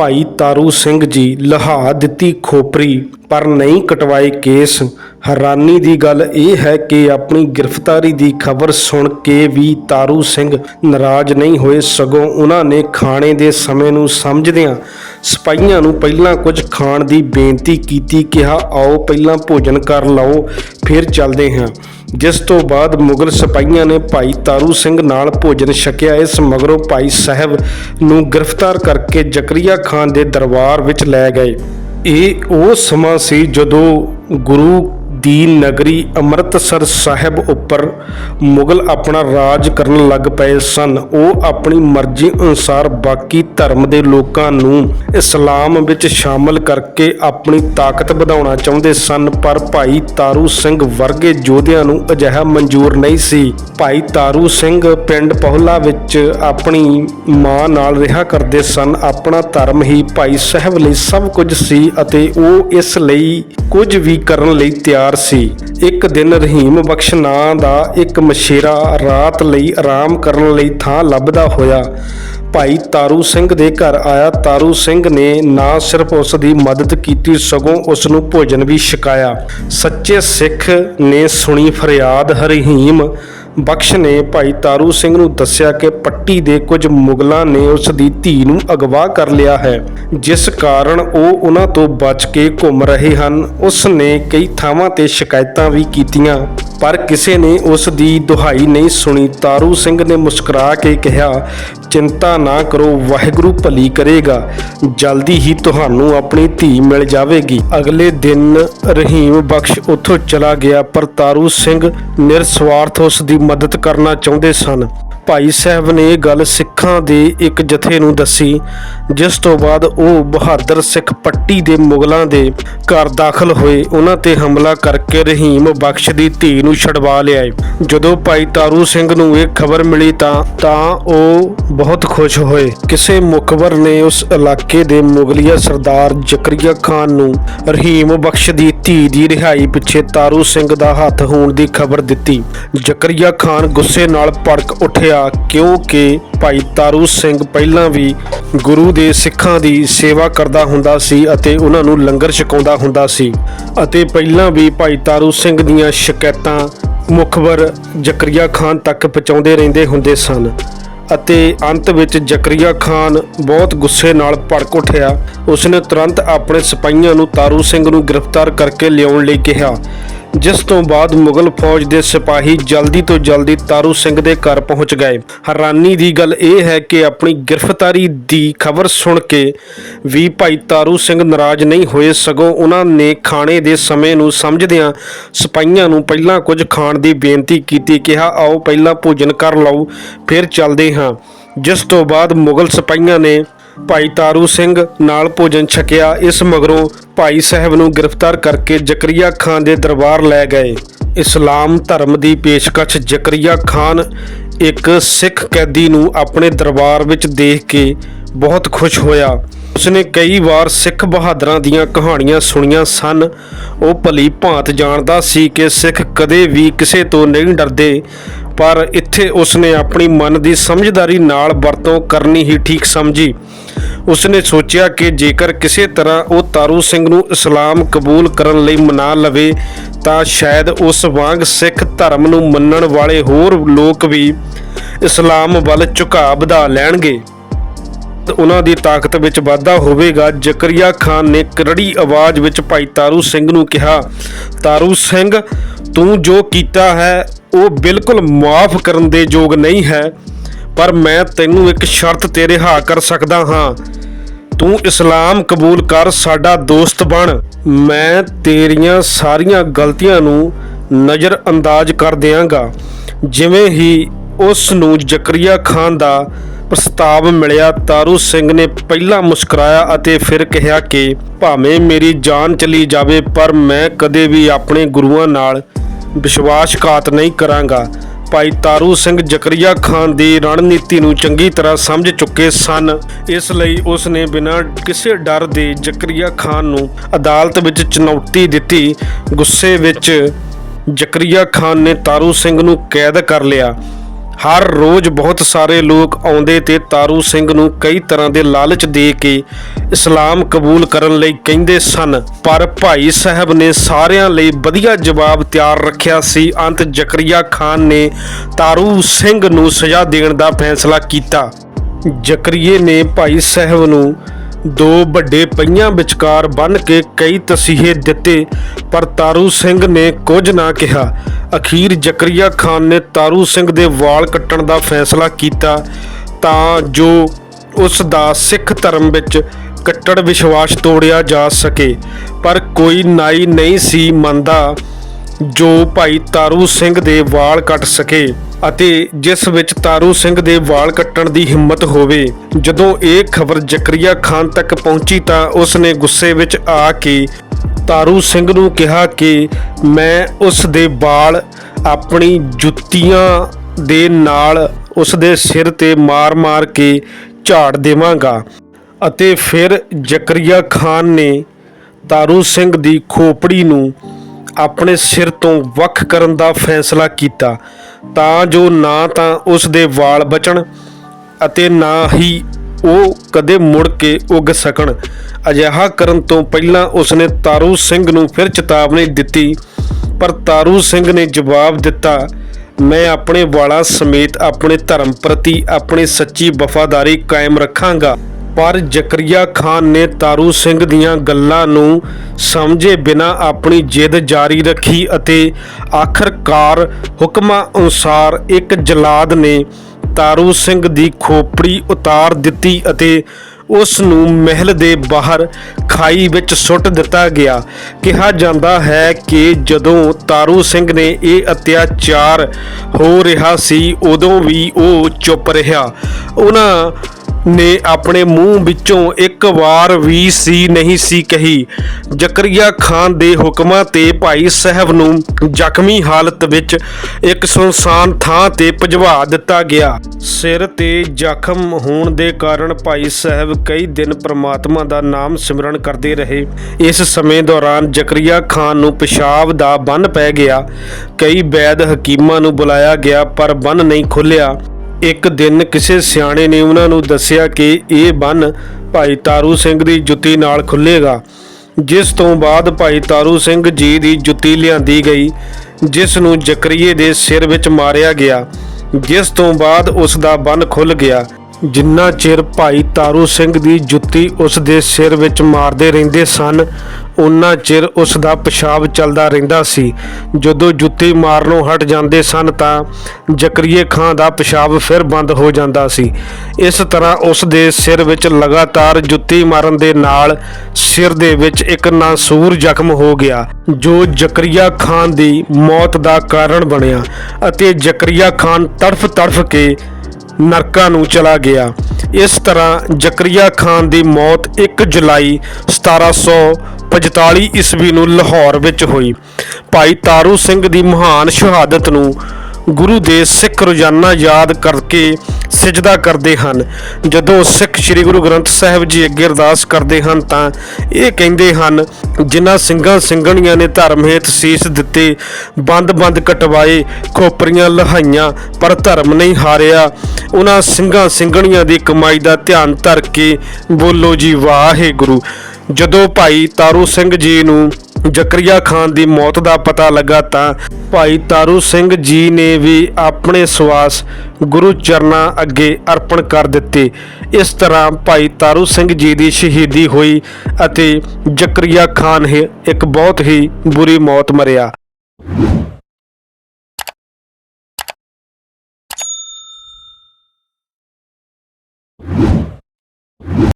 ਭਾਈ ਤਾਰੂ ਸਿੰਘ ਜੀ ਲਹਾ ਦਿੱਤੀ ਖੋਪਰੀ, ਪਰ ਨਹੀਂ ਕਟਵਾਏ ਕੇਸ। ਹੈਰਾਨੀ ਦੀ ਗੱਲ ਇਹ ਹੈ ਕਿ ਆਪਣੀ ਗ੍ਰਿਫਤਾਰੀ ਦੀ ਖਬਰ ਸੁਣ ਕੇ ਵੀ ਤਾਰੂ ਸਿੰਘ ਨਾਰਾਜ਼ ਨਹੀਂ ਹੋਏ, ਸਗੋਂ ਉਹਨਾਂ ਨੇ ਖਾਣੇ ਦੇ ਸਮੇਂ ਨੂੰ ਸਮਝਦਿਆਂ ਸਿਪਾਹੀਆਂ ਨੂੰ ਪਹਿਲਾਂ ਕੁਝ ਖਾਣ ਦੀ ਬੇਨਤੀ ਕੀਤੀ, ਕਿਹਾ, ਆਓ, ਪਹਿਲਾਂ ਭੋਜਨ ਕਰ ਲਓ, ਫਿਰ ਚੱਲਦੇ ਹਾਂ। ਜਿਸ ਤੋਂ ਬਾਅਦ ਮੁਗਲ ਸਿਪਾਹੀਆਂ ਨੇ ਭਾਈ ਤਾਰੂ ਸਿੰਘ ਨਾਲ ਭੋਜਨ ਛਕਿਆ, ਇਸ ਮਗਰੋਂ ਭਾਈ ਸਾਹਿਬ ਨੂੰ ਗ੍ਰਿਫਤਾਰ ਕਰਕੇ ਜ਼ਕਰੀਆ ਖਾਨ ਦੇ ਦਰਬਾਰ ਵਿੱਚ ਲੈ ਗਏ। ਇਹ ਉਹ ਸਮਾਂ ਸੀ ਜਦੋਂ ਗੁਰੂ ਦੀ ਨਗਰੀ ਅੰਮ੍ਰਿਤਸਰ ਸਾਹਿਬ ਉੱਪਰ ਮੁਗਲ ਆਪਣਾ ਰਾਜ ਕਰਨ ਲੱਗ ਪਏ ਸਨ। ਉਹ ਆਪਣੀ ਮਰਜ਼ੀ ਅਨੁਸਾਰ ਬਾਕੀ ਧਰਮ ਦੇ ਲੋਕਾਂ ਨੂੰ ਇਸਲਾਮ ਵਿੱਚ ਸ਼ਾਮਲ ਕਰਕੇ ਆਪਣੀ ਤਾਕਤ ਵਧਾਉਣਾ ਚਾਹੁੰਦੇ ਸਨ, ਪਰ ਭਾਈ ਤਾਰੂ ਸਿੰਘ ਵਰਗੇ ਯੋਧਿਆਂ ਨੂੰ ਅਜਿਹਾ ਮਨਜ਼ੂਰ ਨਹੀਂ ਸੀ। ਭਾਈ ਤਾਰੂ ਸਿੰਘ ਪਿੰਡ ਪਹੁਲਾ ਵਿੱਚ ਆਪਣੀ ਮਾਂ ਨਾਲ ਰਿਹਾ ਕਰਦੇ ਸਨ। ਆਪਣਾ ਧਰਮ ਹੀ ਭਾਈ ਸਾਹਿਬ ਲਈ ਸਭ ਕੁਝ ਸੀ ਅਤੇ ਉਹ ਇਸ ਲਈ ਕੁਝ ਵੀ ਕਰਨ ਲਈ ਤਿਆਰ ਸੀ। ਇੱਕ ਦਿਨ ਰਹੀਮ ਬਖਸ਼ ਨਾਂ ਦਾ ਇੱਕ ਮਸ਼ੇਰਾ ਰਾਤ ਲਈ ਆਰਾਮ ਕਰਨ ਲਈ ਥਾਂ ਲੱਭਦਾ ਹੋਇਆ। ਭਾਈ ਤਾਰੂ ਸਿੰਘ ਦੇ ਘਰ ਆਇਆ। ਤਾਰੂ ਸਿੰਘ ਨੇ ਨਾ ਸਿਰਫ ਉਸ ਦੀ ਮਦਦ ਕੀਤੀ, ਸਗੋਂ ਉਸ ਨੂੰ ਭੋਜਨ ਵੀ ਛਕਾਇਆ। ਸੱਚੇ ਸਿੱਖ ਨੇ ਸੁਣੀ ਫਰਿਆਦ ਹਰਹੀਮ ਬਖਸ਼ ਨੇ ਭਾਈ ਤਾਰੂ ਸਿੰਘ ਨੂੰ ਦੱਸਿਆ ਕਿ ਪੱਟੀ ਦੇ ਕੁਝ ਮੁਗਲਾਂ ਨੇ ਉਸ ਦੀ ਧੀ ਨੂੰ ਅਗਵਾ ਕਰ ਲਿਆ ਹੈ, ਜਿਸ ਕਾਰਨ ਉਹ ਉਹਨਾਂ ਤੋਂ ਬਚ ਕੇ ਘੁੰਮ ਰਹੇ ਹਨ। ਉਸ ਨੇ ਕਈ ਥਾਵਾਂ ਤੇ ਸ਼ਿਕਾਇਤਾਂ ਵੀ ਕੀਤੀਆਂ, ਪਰ ਕਿਸੇ ਨੇ ਉਸ ਦੀ ਦੁਹਾਈ ਨਹੀਂ ਸੁਣੀ। ਤਾਰੂ ਸਿੰਘ ਨੇ ਮੁਸਕਰਾ ਕੇ ਕਿਹਾ ਚਿੰਤਾ ਨਾ ਕਰੋ, ਵਾਹਿਗੁਰੂ ਭਲੀ ਕਰੇਗਾ। ਜਲਦੀ ਹੀ ਤੁਹਾਨੂੰ ਆਪਣੀ ਧੀ ਮਿਲ ਜਾਵੇਗੀ। ਅਗਲੇ ਦਿਨ ਰਹੀਮ ਬਖਸ਼ ਉੱਥੋਂ ਚਲਾ ਗਿਆ, ਪਰ ਤਾਰੂ ਸਿੰਘ ਨਿਰਸਵਾਰਥ ਉਸ ਦੀ ਮਦਦ ਕਰਨਾ ਚਾਹੁੰਦੇ ਸਨ। ਭਾਈ ਸਾਹਿਬ ਨੇ ਇਹ ਗੱਲ ਸਿੱਖਾਂ ਦੇ ਇੱਕ ਜਥੇ ਨੂੰ ਦੱਸੀ, ਜਿਸ ਤੋਂ ਬਾਅਦ ਉਹ ਬਹਾਦਰ ਸਿੱਖ ਪੱਟੀ ਦੇ ਮੁਗਲਾਂ ਦੇ ਘਰ ਦਾਖਲ ਹੋਏ। ਉਹਨਾਂ ਤੇ ਹਮਲਾ ਕਰਕੇ ਰਹੀਮ ਬਖਸ਼ ਦੀ ਧੀ ਨੂੰ ਛਡਵਾ ਲਿਆਏ। ਜਦੋਂ ਭਾਈ ਤਾਰੂ ਸਿੰਘ ਨੂੰ ਇਹ ਖਬਰ ਮਿਲੀ ਤਾਂ ਤਾਂ ਉਹ ਬਹੁਤ ਖੁਸ਼ ਹੋਏ। ਕਿਸੇ ਮੁਖਬਰ ਨੇ ਉਸ ਇਲਾਕੇ ਦੇ ਮੁਗਲੀਆ ਸਰਦਾਰ ਜ਼ਕਰੀਆ ਖਾਨ ਨੂੰ ਰਹੀਮ ਬਖਸ਼ ਦੀ ਧੀ ਦੀ ਰਿਹਾਈ ਪਿੱਛੇ ਤਾਰੂ ਸਿੰਘ ਦਾ ਹੱਥ ਹੋਣ ਦੀ ਖਬਰ ਦਿੱਤੀ। ਜ਼ਕਰੀਆ ਖਾਨ ਗੁੱਸੇ ਨਾਲ ਭੜਕ ਉੱਠਿਆ। ਕਿਉਂਕਿ ਭਾਈ ਤਾਰੂ ਸਿੰਘ ਪਹਿਲਾਂ ਵੀ ਗੁਰੂ ਦੇ ਸਿੱਖਾਂ ਦੀ ਸੇਵਾ ਕਰਦਾ ਹੁੰਦਾ ਸੀ ਅਤੇ ਉਹਨਾਂ ਨੂੰ ਲੰਗਰ ਛਕਾਉਂਦਾ ਹੁੰਦਾ ਸੀ। ਅਤੇ ਪਹਿਲਾਂ ਵੀ ਭਾਈ ਤਾਰੂ ਸਿੰਘ ਦੀਆਂ ਸ਼ਿਕਾਇਤਾਂ ਮੁਖਬਰ ਜ਼ਕਰੀਆ ਖਾਨ ਤੱਕ ਪਹੁੰਚਾਉਂਦੇ ਰਹਿੰਦੇ ਹੁੰਦੇ ਸਨ। ਅਤੇ ਅੰਤ ਵਿੱਚ ਜ਼ਕਰੀਆ ਖਾਨ ਬਹੁਤ ਗੁੱਸੇ ਨਾਲ ਭੜਕ ਉੱਠਿਆ। ਉਸਨੇ ਤੁਰੰਤ ਆਪਣੇ ਸਿਪਾਹੀਆਂ ਨੂੰ ਤਾਰੂ ਸਿੰਘ ਨੂੰ ਗ੍ਰਿਫਤਾਰ ਕਰਕੇ ਲਿਆਉਣ ਲਈ ਕਿਹਾ। ਜਿਸ ਤੋਂ ਬਾਅਦ ਮੁਗਲ ਫੌਜ ਦੇ ਸਿਪਾਹੀ ਜਲਦੀ ਤੋਂ ਜਲਦੀ ਤਾਰੂ ਸਿੰਘ ਦੇ ਘਰ ਪਹੁੰਚ ਗਏ। ਹੈਰਾਨੀ ਦੀ ਗੱਲ ਇਹ ਹੈ ਕਿ ਆਪਣੀ ਗ੍ਰਿਫਤਾਰੀ ਦੀ ਖਬਰ ਸੁਣ ਕੇ ਵੀ ਭਾਈ ਤਾਰੂ ਸਿੰਘ ਨਾਰਾਜ਼ ਨਹੀਂ ਹੋਏ, ਸਗੋਂ ਉਹਨਾਂ ਨੇ ਖਾਣੇ ਦੇ ਸਮੇਂ ਨੂੰ ਸਮਝਦਿਆਂ ਸਿਪਾਹੀਆਂ ਨੂੰ ਪਹਿਲਾਂ ਕੁਝ ਖਾਣ ਦੀ ਬੇਨਤੀ ਕੀਤੀ, ਕਿਹਾ, ਆਓ, ਪਹਿਲਾਂ ਭੋਜਨ ਕਰ ਲਓ, ਫਿਰ ਚੱਲਦੇ ਹਾਂ। ਜਿਸ ਤੋਂ ਬਾਅਦ ਮੁਗਲ ਸਿਪਾਹੀਆਂ ਨੇ ਭਾਈ ਤਾਰੂ ਸਿੰਘ ਨਾਲ ਭੋਜਨ ਛਕਿਆ। ਇਸ ਮਗਰੋਂ ਭਾਈ ਸਾਹਿਬ ਨੂੰ ਗ੍ਰਿਫਤਾਰ ਕਰਕੇ ਜ਼ਕਰੀਆ ਖਾਨ ਦੇ ਦਰਬਾਰ ਲੈ ਗਏ। ਇਸਲਾਮ ਧਰਮ ਦੀ ਪੇਸ਼ਕਸ਼ ਜ਼ਕਰੀਆ ਖਾਨ ਇੱਕ ਸਿੱਖ ਕੈਦੀ ਨੂੰ ਆਪਣੇ ਦਰਬਾਰ ਵਿੱਚ ਦੇਖ ਕੇ ਬਹੁਤ ਖੁਸ਼ ਹੋਇਆ। ਉਸਨੇ ਕਈ ਵਾਰ ਸਿੱਖ ਬਹਾਦਰਾਂ ਦੀਆਂ ਕਹਾਣੀਆਂ ਸੁਣੀਆਂ ਸਨ। ਉਹ ਭਲੀ ਭਾਂਤ ਜਾਣਦਾ ਸੀ ਕਿ ਸਿੱਖ ਕਦੇ ਵੀ ਕਿਸੇ ਤੋਂ ਨਹੀਂ ਡਰਦੇ, ਪਰ ਇੱਥੇ ਉਸਨੇ ਆਪਣੀ ਮਨ ਦੀ ਸਮਝਦਾਰੀ ਨਾਲ ਵਰਤੋਂ ਕਰਨੀ ਹੀ ਠੀਕ ਸਮਝੀ। ਉਸਨੇ ਸੋਚਿਆ ਕਿ ਜੇਕਰ ਕਿਸੇ ਤਰ੍ਹਾਂ ਉਹ ਤਾਰੂ ਸਿੰਘ ਨੂੰ ਇਸਲਾਮ ਕਬੂਲ ਕਰਨ ਲਈ ਮਨਾ ਲਵੇ, ਤਾਂ ਸ਼ਾਇਦ ਉਸ ਵਾਂਗ ਸਿੱਖ ਧਰਮ ਨੂੰ ਮੰਨਣ ਵਾਲੇ ਹੋਰ ਲੋਕ ਵੀ ਇਸਲਾਮ ਵੱਲ ਝੁਕਾਅ ਵਧਾ ਲੈਣਗੇ ਉਹਨਾਂ ਦੀ ਤਾਕਤ ਵਿੱਚ ਵਾਧਾ ਹੋਵੇਗਾ। ਜ਼ਕਰੀਆ ਖਾਨ ਨੇ ਕਰੜੀ ਆਵਾਜ਼ ਵਿੱਚ ਭਾਈ ਤਾਰੂ ਸਿੰਘ ਨੂੰ ਕਿਹਾ, ਤਾਰੂ ਸਿੰਘ, ਤੂੰ ਜੋ ਕੀਤਾ ਹੈ, ਉਹ ਬਿਲਕੁਲ ਮਾਫ ਕਰਨ ਦੇ ਯੋਗ ਨਹੀਂ ਹੈ। ਪਰ ਮੈਂ ਤੈਨੂੰ ਇੱਕ ਸ਼ਰਤ ਤੇ ਰਿਹਾ ਕਰ ਸਕਦਾ ਹਾਂ। ਤੂੰ ਇਸਲਾਮ ਕਬੂਲ ਕਰ, ਸਾਡਾ ਦੋਸਤ ਬਣ। ਮੈਂ ਤੇਰੀਆਂ ਸਾਰੀਆਂ ਗਲਤੀਆਂ ਨੂੰ ਨਜ਼ਰ ਅੰਦਾਜ਼ ਕਰ ਦਿਆਂਗਾ। ਜਿਵੇਂ ਹੀ ਉਸ ਨੂੰ ਜ਼ਕਰੀਆ ਖਾਨ ਦਾ ਪ੍ਰਸਤਾਵ ਮਿਲਿਆ, ਤਾਰੂ ਸਿੰਘ ਨੇ ਪਹਿਲਾਂ ਮੁਸਕਰਾਇਆ ਅਤੇ ਫਿਰ ਕਿਹਾ ਕਿ ਭਾਵੇਂ ਮੇਰੀ ਜਾਨ ਚਲੀ ਜਾਵੇ, ਪਰ ਮੈਂ ਕਦੇ ਵੀ ਆਪਣੇ ਗੁਰੂਆਂ ਨਾਲ ਵਿਸ਼ਵਾਸਘਾਤ ਨਹੀਂ ਕਰਾਂਗਾ। ਭਾਈ ਤਾਰੂ ਸਿੰਘ ਜ਼ਕਰੀਆ ਖਾਨ ਦੀ ਰਣਨੀਤੀ ਨੂੰ ਚੰਗੀ ਤਰ੍ਹਾਂ ਸਮਝ ਚੁੱਕੇ ਸਨ। ਇਸ ਲਈ ਉਸ ਨੇ ਬਿਨਾਂ ਕਿਸੇ ਡਰ ਦੇ ਜ਼ਕਰੀਆ ਖਾਨ ਨੂੰ ਅਦਾਲਤ ਵਿੱਚ ਚੁਣੌਤੀ ਦਿੱਤੀ। ਗੁੱਸੇ ਵਿੱਚ ਜ਼ਕਰੀਆ ਖਾਨ ਨੇ ਤਾਰੂ ਸਿੰਘ ਨੂੰ ਕੈਦ ਕਰ ਲਿਆ। ਹਰ ਰੋਜ਼ ਬਹੁਤ ਸਾਰੇ ਲੋਕ ਆਉਂਦੇ ਤੇ ਤਾਰੂ ਸਿੰਘ ਨੂੰ ਕਈ ਤਰ੍ਹਾਂ ਦੇ ਲਾਲਚ ਦੇ ਕੇ ਇਸਲਾਮ ਕਬੂਲ ਕਰਨ ਲਈ ਕਹਿੰਦੇ ਸਨ। ਪਰ ਭਾਈ ਸਾਹਿਬ ਨੇ ਸਾਰਿਆਂ ਲਈ ਵਧੀਆ ਜਵਾਬ ਤਿਆਰ ਰੱਖਿਆ ਸੀ। ਅੰਤ ਜ਼ਕਰੀਆ ਖਾਨ ਨੇ ਤਾਰੂ ਸਿੰਘ ਨੂੰ ਸਜ਼ਾ ਦੇਣ ਦਾ ਫੈਸਲਾ ਕੀਤਾ। ਜ਼ਕਰੀਏ ਨੇ ਭਾਈ ਸਾਹਿਬ ਨੂੰ ਦੋ ਵੱਡੇ ਪਈਆਂ ਵਿਚਕਾਰ ਬੰਨ ਕੇ ਕਈ ਤਸੀਹੇ ਦਿੱਤੇ, ਪਰ ਤਾਰੂ ਸਿੰਘ ਨੇ ਕੁਝ ਨਾ ਕਿਹਾ। ਅਖੀਰ ਜ਼ਕਰੀਆ ਖਾਨ ਨੇ ਤਾਰੂ ਸਿੰਘ ਦੇ ਵਾਲ ਕੱਟਣ ਦਾ ਫੈਸਲਾ ਕੀਤਾ ਤਾਂ ਜੋ ਉਸ ਦਾ ਸਿੱਖ ਧਰਮ ਵਿੱਚ ਕੱਟੜ ਵਿਸ਼ਵਾਸ ਤੋੜਿਆ ਜਾ ਸਕੇ। ਪਰ ਕੋਈ ਨਾਈ ਨਹੀਂ ਸੀ ਮੰਨਦਾ ਜੋ ਭਾਈ ਤਾਰੂ ਸਿੰਘ ਦੇ ਵਾਲ ਕੱਟ ਸਕੇ ਅਤੇ ਜਿਸ ਵਿੱਚ ਤਾਰੂ ਸਿੰਘ ਦੇ ਵਾਲ ਕੱਟਣ ਦੀ ਹਿੰਮਤ ਹੋਵੇ। ਜਦੋਂ ਇਹ ਖਬਰ ਜ਼ਕਰੀਆ ਖਾਨ ਤੱਕ ਪਹੁੰਚੀ ਤਾਂ ਉਸ ਨੇ ਗੁੱਸੇ ਵਿੱਚ ਆ ਕੇ ਤਾਰੂ ਸਿੰਘ ਨੂੰ ਕਿਹਾ ਕਿ ਮੈਂ ਉਸ ਦੇ ਵਾਲ ਆਪਣੀ ਜੁੱਤੀਆਂ ਦੇ ਨਾਲ ਉਸ ਦੇ ਸਿਰ ਤੇ ਮਾਰ-ਮਾਰ ਕੇ ਝਾੜ ਦੇਵਾਂਗਾ। ਅਤੇ ਫਿਰ ਜ਼ਕਰੀਆ ਖਾਨ ਨੇ ਤਾਰੂ ਸਿੰਘ ਦੀ ਖੋਪੜੀ ਨੂੰ ਆਪਣੇ ਸਿਰ ਤੋਂ ਵੱਖ ਕਰਨ ਦਾ ਫੈਸਲਾ ਕੀਤਾ। ਤਾਂ ਜੋ ਨਾ ਤਾਂ ਉਸ ਦੇ ਵਾਲ ਬਚਣ ਅਤੇ ਨਾ ਹੀ ਉਹ ਕਦੇ ਮੁੜ ਕੇ ਉੱਗ ਸਕਣ। ਅਜਿਹਾ ਕਰਨ ਤੋਂ ਪਹਿਲਾਂ ਉਸਨੇ ਤਾਰੂ ਸਿੰਘ ਨੂੰ ਫਿਰ ਚੇਤਾਵਨੀ ਦਿੱਤੀ, ਪਰ ਤਾਰੂ ਸਿੰਘ ਨੇ ਜਵਾਬ ਦਿੱਤਾ, ਮੈਂ ਆਪਣੇ ਵਾਲਾ ਸਮੇਤ ਆਪਣੇ ਧਰਮ ਪ੍ਰਤੀ ਆਪਣੀ ਸੱਚੀ ਵਫਾਦਾਰੀ ਕਾਇਮ ਰੱਖਾਂਗਾ। ਪਰ ਜ਼ਕਰੀਆ ਖਾਨ ਨੇ ਤਾਰੂ ਸਿੰਘ ਦੀਆਂ ਗੱਲਾਂ ਨੂੰ ਸਮਝੇ ਬਿਨਾ ਆਪਣੀ ਜਿੱਦ ਜਾਰੀ ਰੱਖੀ ਅਤੇ ਆਖਰਕਾਰ ਹੁਕਮਾਂ ਅਨੁਸਾਰ ਇੱਕ ਜਲਾਦ ਨੇ ਤਾਰੂ ਸਿੰਘ ਦੀ ਖੋਪੜੀ ਉਤਾਰ ਦਿੱਤੀ ਅਤੇ ਉਸ ਨੂੰ ਮਹਿਲ ਦੇ ਬਾਹਰ ਖਾਈ ਵਿੱਚ ਸੁੱਟ ਦਿੱਤਾ ਗਿਆ। ਕਿਹਾ ਜਾਂਦਾ ਹੈ ਕਿ ਜਦੋਂ ਤਾਰੂ ਸਿੰਘ ਨੇ ਇਹ ਅਤਿਆਚਾਰ ਹੋ ਰਿਹਾ ਸੀ, ਉਦੋਂ ਵੀ ਉਹ ਚੁੱਪ ਰਿਹਾ। ਉਹਨਾਂ ਨੇ ਆਪਣੇ ਮੂੰਹ ਵਿੱਚੋਂ ਇੱਕ ਵਾਰ ਵੀ ਸੀ ਨਹੀਂ ਸੀ ਕਹੀ। ਜ਼ਕਰੀਆ ਖਾਨ ਦੇ ਹੁਕਮਾਂ ਤੇ ਭਾਈ ਸਾਹਿਬ ਨੂੰ ਜ਼ਖਮੀ ਹਾਲਤ ਵਿੱਚ ਇੱਕ ਸੁਨਸਾਨ ਥਾਂ ਤੇ ਭਜਵਾ ਦਿੱਤਾ ਗਿਆ। ਸਿਰ ਤੇ ਜ਼ਖਮ ਹੋਣ ਦੇ ਕਾਰਨ ਭਾਈ ਸਾਹਿਬ ਕਈ ਦਿਨ ਪ੍ਰਮਾਤਮਾ ਦਾ ਨਾਮ ਸਿਮਰਨ ਕਰਦੇ ਰਹੇ। ਇਸ ਸਮੇਂ ਦੌਰਾਨ ਜ਼ਕਰੀਆ ਖਾਨ ਨੂੰ ਪਿਸ਼ਾਬ ਦਾ ਬੰਨ ਪੈ ਗਿਆ। ਕਈ ਵੈਦ ਹਕੀਮਾਂ ਨੂੰ ਬੁਲਾਇਆ ਗਿਆ ਪਰ ਬੰਨ ਨਹੀਂ ਖੁੱਲਿਆ ਇੱਕ ਦਿਨ ਕਿਸੇ ਸਿਆਣੇ ਨੇ ਉਹਨਾਂ ਨੂੰ ਦੱਸਿਆ ਕਿ ਇਹ ਬੰਨ ਭਾਈ ਤਾਰੂ ਸਿੰਘ ਦੀ ਜੁੱਤੀ ਨਾਲ ਖੁੱਲੇਗਾ ਜਿਸ ਤੋਂ ਬਾਅਦ ਭਾਈ ਤਾਰੂ ਸਿੰਘ ਜੀ ਦੀ ਜੁੱਤੀ ਲਿਆਂਦੀ ਗਈ, ਜਿਸ ਨੂੰ ਜ਼ਕਰੀਏ ਦੇ ਸਿਰ ਵਿੱਚ ਮਾਰਿਆ ਗਿਆ, ਜਿਸ ਤੋਂ ਬਾਅਦ ਉਸ ਦਾ ਬੰਨ ਖੁੱਲ ਗਿਆ। ਜਿੰਨਾ ਚਿਰ ਭਾਈ ਤਾਰੂ ਸਿੰਘ ਦੀ ਜੁੱਤੀ ਉਸ ਦੇ ਸਿਰ ਵਿੱਚ ਮਾਰਦੇ ਰਹਿੰਦੇ ਸਨ ਉਨਾ ਚਿਰ ਉਸ ਦਾ ਪਿਸ਼ਾਬ ਚੱਲਦਾ ਰਹਿੰਦਾ ਸੀ। ਜਦੋਂ ਜੁੱਤੀ ਮਾਰਨੋਂ ਹਟ ਜਾਂਦੇ ਸਨ ਤਾਂ ਜ਼ਕਰੀਏ ਖਾਂ ਦਾ ਪਿਸ਼ਾਬ ਫਿਰ ਬੰਦ ਹੋ ਜਾਂਦਾ ਸੀ। ਇਸ ਤਰ੍ਹਾਂ ਉਸ ਦੇ ਸਿਰ ਵਿੱਚ ਲਗਾਤਾਰ ਜੁੱਤੀ ਮਾਰਨ ਦੇ ਨਾਲ ਸਿਰ ਦੇ ਵਿੱਚ ਇੱਕ ਨਾਸੂਰ ਜ਼ਖਮ ਹੋ ਗਿਆ, ਜੋ ਜ਼ਕਰੀਆ ਖਾਨ ਦੀ ਮੌਤ ਦਾ ਕਾਰਨ ਬਣਿਆ ਅਤੇ ਜ਼ਕਰੀਆ ਖਾਨ ਤੜਫ ਤੜਫ ਕੇ ਨਰਕਾਂ ਨੂੰ ਚਲਾ ਗਿਆ। ਇਸ ਤਰ੍ਹਾਂ ਜ਼ਕਰੀਆ ਖਾਨ ਦੀ ਮੌਤ 1 ਜੁਲਾਈ 1745 ਈਸਵੀ ਨੂੰ ਲਾਹੌਰ ਵਿੱਚ ਹੋਈ। ਭਾਈ ਤਾਰੂ ਸਿੰਘ ਦੀ ਮਹਾਨ ਸ਼ਹਾਦਤ ਨੂੰ ਗੁਰੂ ਦੇ ਸਿੱਖ ਰੋਜ਼ਾਨਾ ਯਾਦ ਕਰਕੇ ਸਜਦਾ ਕਰਦੇ ਹਨ। ਜਦੋਂ ਸਿੱਖ ਸ੍ਰੀ ਗੁਰੂ ਗ੍ਰੰਥ ਸਾਹਿਬ ਜੀ ਅੱਗੇ ਅਰਦਾਸ ਕਰਦੇ ਹਨ ਤਾਂ ਇਹ ਕਹਿੰਦੇ ਹਨ, ਜਿਨ੍ਹਾਂ ਸਿੰਘਾਂ ਸਿੰਘਣੀਆਂ ਨੇ ਧਰਮ ਹੇਤ ਸੀਸ ਦਿੱਤੇ ਬੰਦ-ਬੰਦ ਕਟਵਾਏ, ਖੋਪਰੀਆਂ ਲਹਾਈਆਂ, ਪਰ ਧਰਮ ਨਹੀਂ ਹਾਰਿਆ ਉਹਨਾਂ ਸਿੰਘਾਂ ਸਿੰਘਣੀਆਂ ਦੀ ਕਮਾਈ ਦਾ ਧਿਆਨ ਧਰ ਕੇ ਬੋਲੋ ਜੀ ਵਾਹਿਗੁਰੂ। ਜਦੋਂ ਭਾਈ ਤਾਰੂ ਸਿੰਘ ਜੀ ਨੂੰ ਜ਼ਕਰੀਆ ਖਾਨ ਦੀ ਮੌਤ ਦਾ ਪਤਾ ਲੱਗਾ ਤਾਂ ਭਾਈ ਤਾਰੂ ਸਿੰਘ ਜੀ ਨੇ ਵੀ ਆਪਣੇ ਸਵਾਸ ਗੁਰੂ ਚਰਨਾਂ ਅੱਗੇ ਅਰਪਣ ਕਰ ਦਿੱਤੇ। ਇਸ ਤਰ੍ਹਾਂ ਭਾਈ ਤਾਰੂ ਸਿੰਘ ਜੀ ਦੀ ਸ਼ਹੀਦੀ ਹੋਈ ਅਤੇ ਜ਼ਕਰੀਆ ਖਾਨ ਇੱਕ ਬਹੁਤ ਹੀ ਬੁਰੀ ਮੌਤ ਮਰਿਆ।